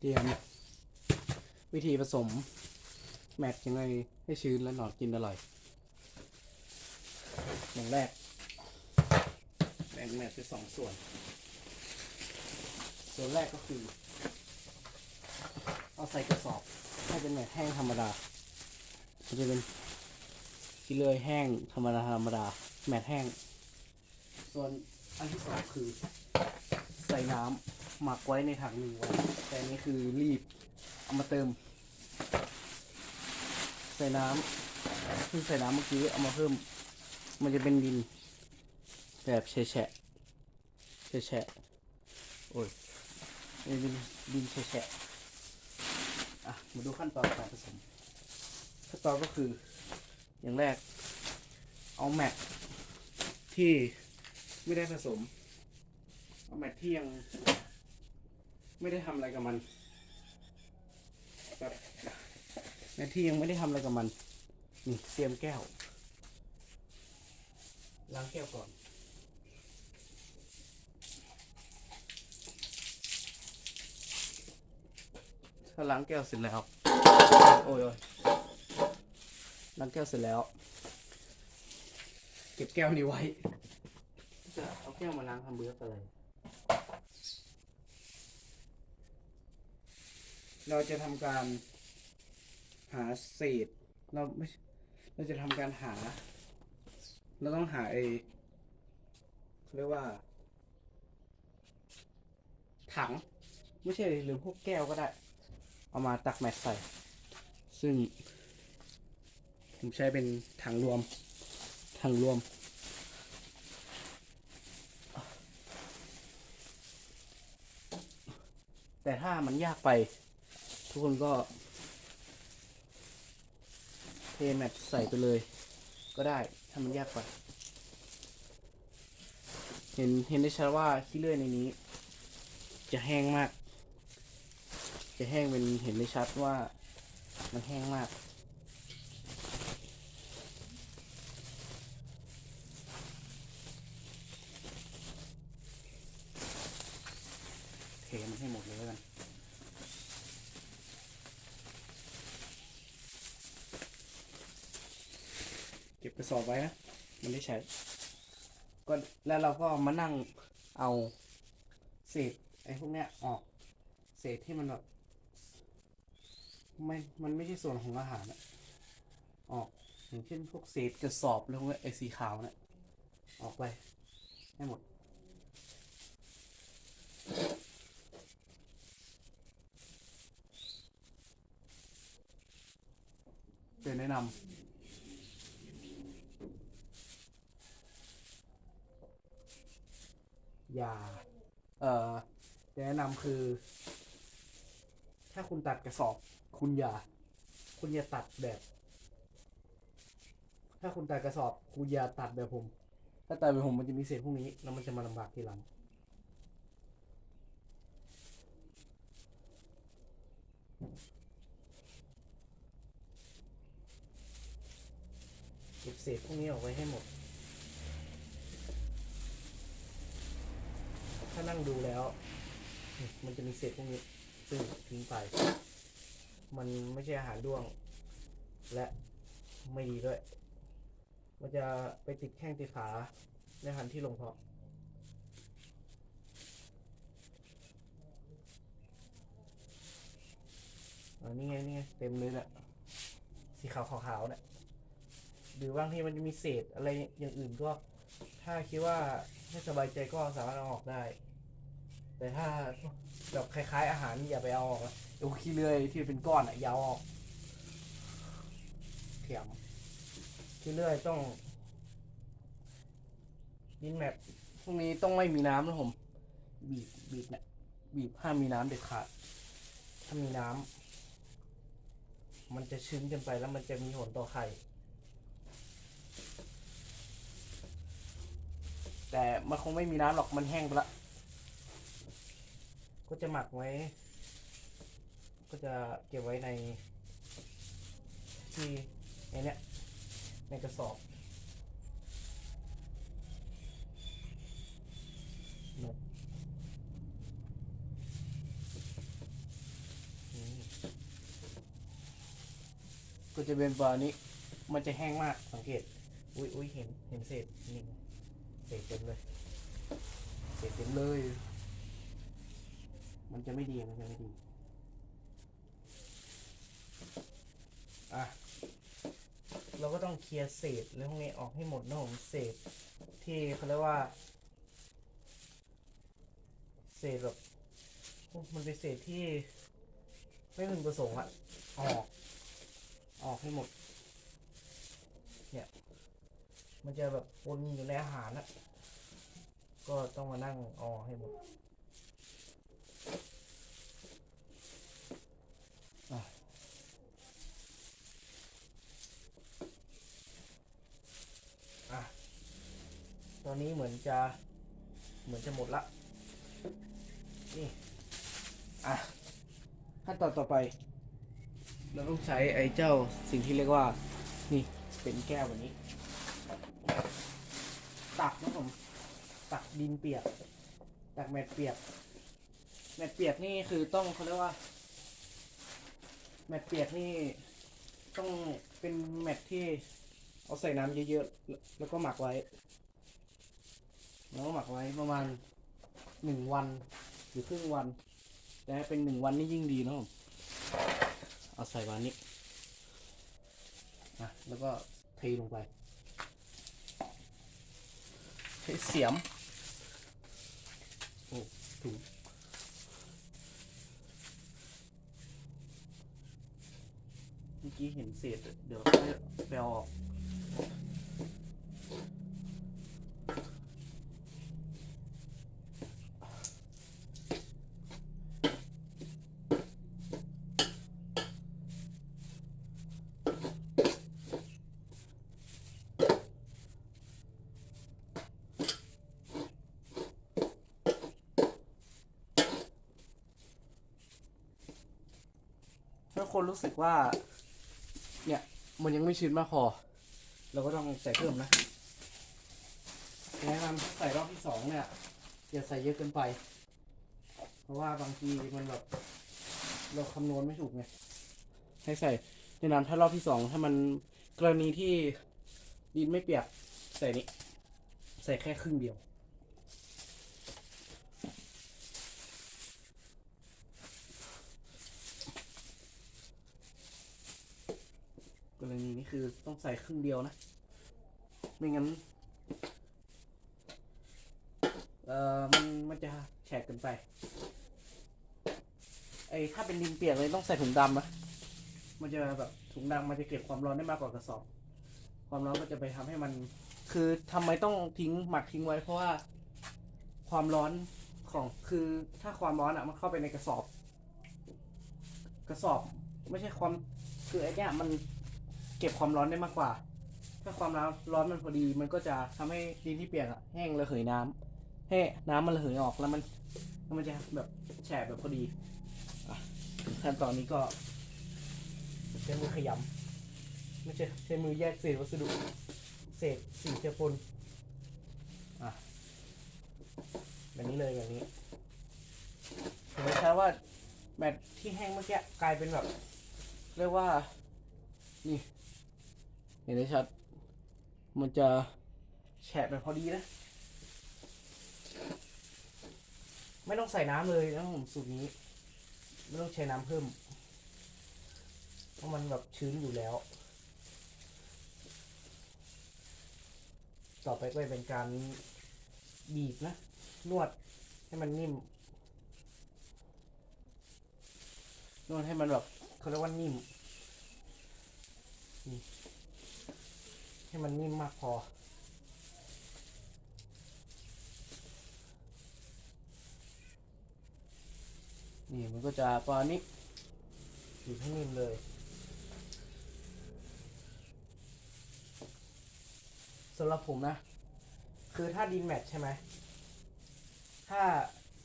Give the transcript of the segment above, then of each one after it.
เตรียม วิธีผสม แมทยังไงให้ชื้นและหนอนกินอร่อยอย่างแรก แบ่งแมทเป็นสองส่วน ส่วนแรกก็คือ เอาใส่กระสอบ ให้เป็นแมทแห้งธรรมดามันจะเป็นกิเลอยแห้งธรรมดาธรรมดาแมทแห้ง ส่วนอันที่สองคือ ใส่น้ำหมักไว้ในถังหนึ่งวันแต่นี้คือรีบเอามาเติม ใส่น้ำเพิ่งใส่น้ำเมื่อกี้เอามาเพิ่ม มันจะเป็นดิน แบบแฉะแฉะแฉะแฉะโอ้ยเป็นดินดินแฉะแฉะอะมาดูขั้นตอนการผสมขั้นตอนก็คืออย่างแรกเอาแมทที่ไม่ได้ผสม แมทที่ยังไม่ได้ทำอะไรกับมันแบบแมทที่ยังไม่ได้ทำอะไรกับมัน นี่เตรียมแก้ว ล้างแก้วก่อน ถ้าล้างแก้วเสร็จแล้ว โอ้ยโอ้ยล้างแก้วเสร็จแล้ว เก็บแก้วนี้ไว้จะเอาแก้วมาล้างทำเบื้ออะไร เราจะทำการหาเศษเราไม่เราจะทำการหา เราต้องหาไอ้เรียกว่า ถัง ไม่ใช่หรือพวกแก้วก็ได้ เอามาตักแมทใส่ ซึ่ง ผมใช้เป็นถังรวม ถังรวมแต่ถ้ามันยากไป กคนก็เทแมทใส่ไปเลย ก็ได้ถ้ามันยากไปเห็นเห็นได้ชัดว่าขี้เลื่อยในนี้ จะแห้งมาก จะแห้งเป็นเห็นได้ชัดว่ามันแห้งมากเทมันให้หมดเลยกัน เก็บกระสอบไว้นะ มันได้ใช้ก็แล้วเราก็มานั่งเอาเศษไอ้พวกเนี้ยออก เศษที่มันแบบไม่ มันไม่ใช่ส่วนของอาหารอะออกอย่างเช่นพวกเศษกระสอบแล้วพวกเนี้ยไอ้สีขาวเนี่ยออกไปให้หมด เป็นแนะนำ อย่า เอ่อแนะนำคือ ถ้าคุณตัดกระสอบ คุณอย่า คุณอย่าตัดแบบ ถ้าคุณตัดกระสอบ คุณอย่าตัดแบบผม ถ้าตัดแบบผมมันจะมีเศษพวกนี้แล้วมันจะมาลำบากทีหลังเก็บเศษพวกนี้ออกไว้ให้หมด ถ้านั่งดูแล้ว มันจะมีเศษพวกนี้ซึ่งทิ้งไป มันไม่ใช่อาหารด้วง และไม่ดีด้วย มันจะไปติดแข้งติดขาในอาหารที่ลงเพาะอ่านี่ไงนี่ไงเต็มเลยแหละสีขาวขาวๆเนี่ยหรือบางทีมันจะมีเศษอะไรอย่างอื่นก็ ถ้าคิดว่าไม่สบายใจก็สามารถเอาออกได้ แต่ถ้าแบบคล้ายๆอาหารนี่อย่าไปเอาออกนะเดี๋ยวขี้เลื่อยที่เป็นก้อนอะอยาวออกเถียมขี้เลื่อยต้องดินแมปพวกนี้ต้องไม่มีน้ำนะผม บีบบีบเนี่ยบีบห้ามมีน้ำเด็ดขาด ถ้ามีน้ำมันจะชื้นเกินไปแล้วมันจะมีผลต่อไข่แต่มันคงไม่มีน้ำหรอกมันแห้งไปละ ก็จะหมักไว้ ก็จะเก็บไว้ในที่ในเนี้ยในกระสอบก็จะเป็นปลานี้ มันจะแห้งมากสังเกต อุ้ยอุ้ยเห็น เห็นเศษนี่เศษเต็มเลย เศษเต็มเลย มันจะไม่ดี มันจะไม่ดี อะ เราก็ต้องเคลียร์เศษแล้วพวกนี้ออกให้หมดนะผมเศษที่เขาเรียกว่า เศษแบบมันเป็นเศษที่ ไม่พึงประสงค์อะออก ออกให้หมด เนี่ย มันจะแบบปนอยู่ในอาหารอะก็ต้องมานั่งออกให้หมดอะอะ ตอนนี้เหมือนจะเหมือนจะหมดละนี่อะขั้นตอนต่อไป เราต้องใช้ไอ้เจ้าสิ่งที่เรียกว่า นี่เป็นแก้วแบบนี้ ตักนะผม ตักดินเปียก ตักแมทเปียก แมทเปียกนี่คือต้องเขาเรียกว่า แมทเปียกนี่ต้องเป็นแมทที่เอาใส่น้ำเยอะๆ แล้วก็หมักไว้ แล้วก็หมักไว้ประมาณหนึ่งวันหรือครึ่งวัน แต่เป็นหนึ่งวันนี่ยิ่งดีนะผมเอาใส่วานนี้นะแล้วก็เทลงไปใช้เสียม โอ้ถูกเมื่อกี้เห็นเศษ เดี๋ยวค่อยไปเอาออก ถ้าคนรู้สึกว่า เนี่ยมันยังไม่ชื้นมากพอ เราก็ต้องใส่เพิ่มนะแนะนำใส่รอบที่สองเนี่ยอย่าใส่เยอะเกินไป เพราะว่าบางทีมันแบบเราคำนวณไม่ถูกไงให้ใส่แนะนำถ้ารอบที่สองถ้ามันกรณีที่ดินไม่เปียกใส่นี้ใส่แค่ครึ่งเดียว นี้คือต้องใส่ครึ่งเดียวนะ ไม่งั้น เอ่อ มันมันจะแฉกเกินไป ไอ้ถ้าเป็นดินเปียกเลยต้องใส่ถุงดำนะ มันจะแบบถุงดำมันจะเก็บความร้อนได้มากกว่ากระสอบ ความร้อนก็จะไปทำให้มัน คือทำไมต้องทิ้งหมักทิ้งไว้เพราะว่าความร้อนของคือถ้าความร้อนอะมันเข้าไปในกระสอบ กระสอบไม่ใช่ความคือไอ้เนี้ยมัน เก็บความร้อนได้มากกว่า ถ้าความร้อนร้อนมันพอดี มันก็จะทำให้ดินที่เปียกอะแห้งระเหยน้ำให้น้ำมันระเหยออกแล้วมันแล้วมันจะแบบแฉะแบบพอดีขั้นตอนนี้ก็ใช้มือขยำไม่ใช่ใช้มือแยกเศษวัสดุ เศษสิ่งเจือปนอะแบบนี้เลยแบบนี้เห็นไหมครับว่าแบบที่แห้งเมื่อกี้กลายเป็นแบบ เรียกว่า นี่ เห็นได้ชัด มันจะแฉะแบบพอดีนะ ไม่ต้องใส่น้ำเลยนะผมสูตรนี้ ไม่ต้องใช้น้ำเพิ่ม เพราะมันแบบชื้นอยู่แล้ว ต่อไปก็จะเป็นการบีบนะ นวดให้มันนิ่ม นวดให้มันแบบเขาเรียกว่านิ่ม ให้มันนิ่มมากพอ นี่มันก็จะประมาณนี้บีบให้นิ่มเลย สำหรับผมนะ คือถ้าดินแมทใช่ไหม ถ้า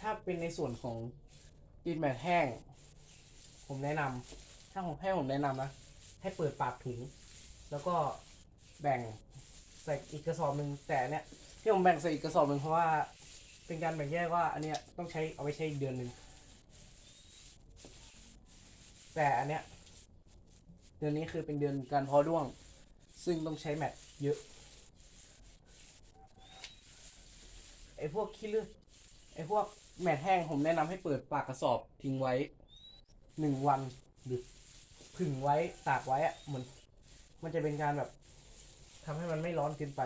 ถ้าเป็นในส่วนของดินแมทแห้ง ผมแนะนำถ้าผมให้ผมแนะนำนะ ให้เปิดปากถุง แล้วก็ แบ่งใส่อีกกระสอบหนึ่งแต่เนี้ยที่ผมแบ่งใส่อีกกระสอบหนึ่งเพราะว่า เป็นการแบ่งแยกว่า อันเนี้ยต้องใช้เอาไว้ใช้อีกเดือนหนึ่งแต่อันเนี้ยเดือนนี้คือเป็นเดือนการเพาะด้วง ซึ่งต้องใช้แมทเยอะไอ้พวกขี้เลือดไอ้พวกแมทแห้งผมแนะนำให้เปิดปากกระสอบทิ้งไว้หนึ่งวันหรือผึ่งไว้ตากไว้อะมือนมันจะเป็นการแบบ ทำให้มันไม่ร้อนเกินไป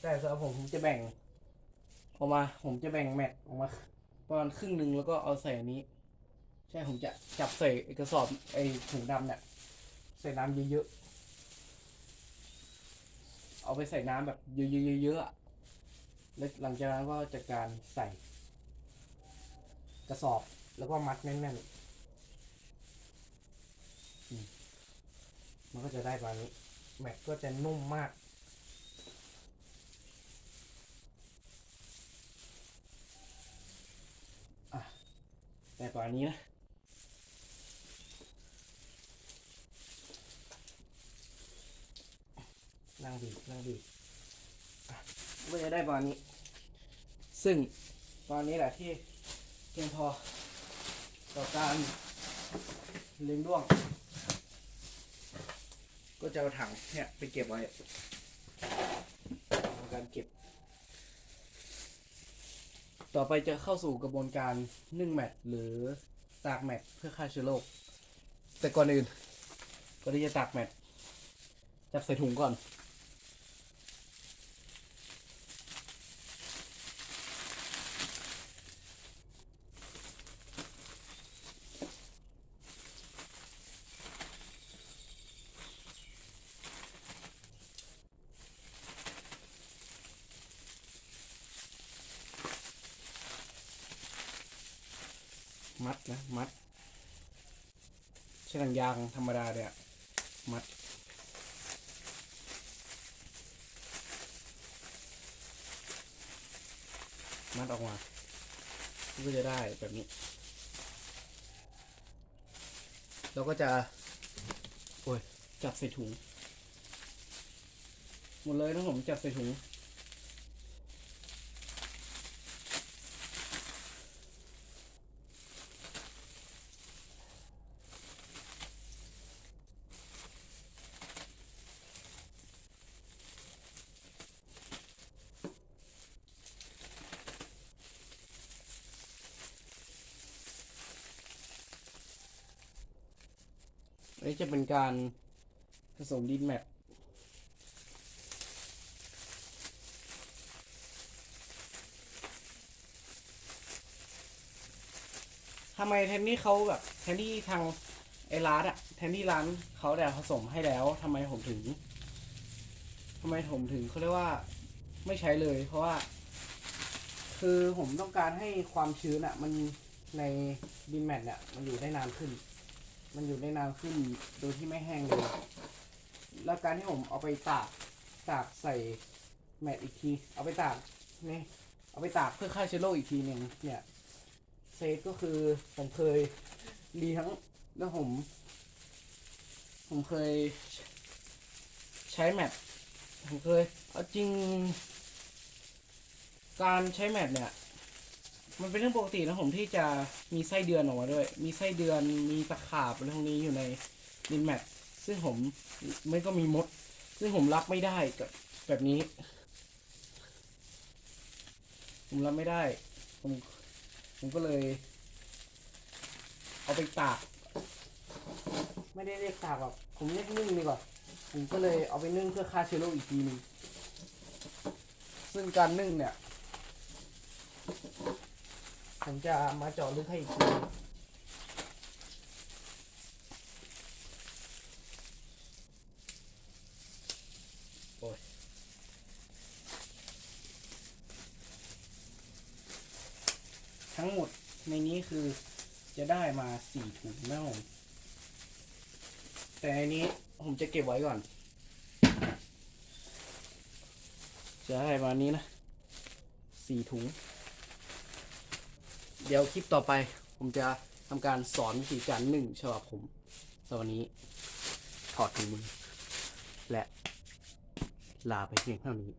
แต่สำหรับผมผมจะแบ่ง ออกมา ผมจะแบ่งแมทออกมาประมาณครึ่งหนึ่งแล้วก็เอาใส่อันนี้ ใช่ผมจะจับใส่กระสอบไอ้ถุงดำเนี่ยใส่น้ำเยอะๆเอาไปใส่น้ำแบบเยอะๆๆๆอะแล้วหลังจากนั้นก็จัดการใส่ กระสอบแล้วก็มัดแน่นๆมันก็จะได้ประมาณนี้ แม็กก็จะนุ่มมากอะแต่ประมานี้นะนั่งดีนั่งดีอะก็จะได้ประมาณนี้ ซึ่งตอนนี้แหละที่เพียงพอต่อการเลี้ยงด้วง ก็จะเอาถังเนี่ยไปเก็บไว้ทำการเก็บ ต่อไปจะเข้าสู่กระบวนการนึ่งแมทหรือตากแมทเพื่อฆ่าเชื้อโรคแต่ก่อนอื่นก็ที่จะตากแมทจับใส่ถุงก่อน นะ มัดใช้หนังยางธรรมดาเนี่ย มัด มัดออกมาก็จะได้แบบนี้ เราก็จะ โอ้ย จับใส่ถุง หมดเลยนะผมจับใส่ถุง นี้จะเป็นการผสมดินแมททำไมแทนที่เขาแบบแทนที่ทางไอ้ร้านอะแทนที่ร้านเขาแต่ผสมให้แล้วทำไมผมถึงทำไมผมถึงเขาเรียกว่าไม่ใช้เลย เพราะว่า คือผมต้องการให้ความชื้นอะมันในดินแมทเนี่ยมันอยู่ได้นานขึ้น มันอยู่ได้นานขึ้นโดยที่ไม่แห้งเลย แล้วการที่ผมเอาไปตากตากใส่แมทอีกที เอาไปตากนี่เอาไปตากเพื่อฆ่าเชื้อโรคอีกทีหนึ่งเนี่ยเซตก็คือผมเคยรีทั้งแล้วผม ผมเคย ใช้แมทผมเคย เอาจริง การใช้แมทเนี่ย มันเป็นเรื่องปกตินะผมที่จะมีไส้เดือนออกมาด้วย มีไส้เดือนมีตะขาบอะไรพวกนี้อยู่ในดินแมทซึ่งผมไม่ก็มีมด ซึ่งผมรับไม่ได้กับแบบนี้ ผมรับไม่ได้ผมผมก็เลย เอาไปตาก ไม่ได้เรียกตากหรอกผมเรียกนึ่งดีกว่าผมก็เลยเอาไปนึ่งเพื่อฆ่าเชื้อโรคอีกทีหนึงซึ่งการนึ่งเนี่ย ผมจะมาเจาะลึกให้อีกทีโอ้ยทั้งหมดในนี้คือจะได้มาสี่ถุงนะผมแต่อันนี้ผมจะเก็บไว้ก่อน จะได้มานี้นะสี่ถุง ดี๋ยวคลิปต่อไป ผมจะทำการสอนวิธีการหนึ่งฉบับผมสำหรับวันนี้ ถอดถุงมือ และลาไปเพียงเท่านี้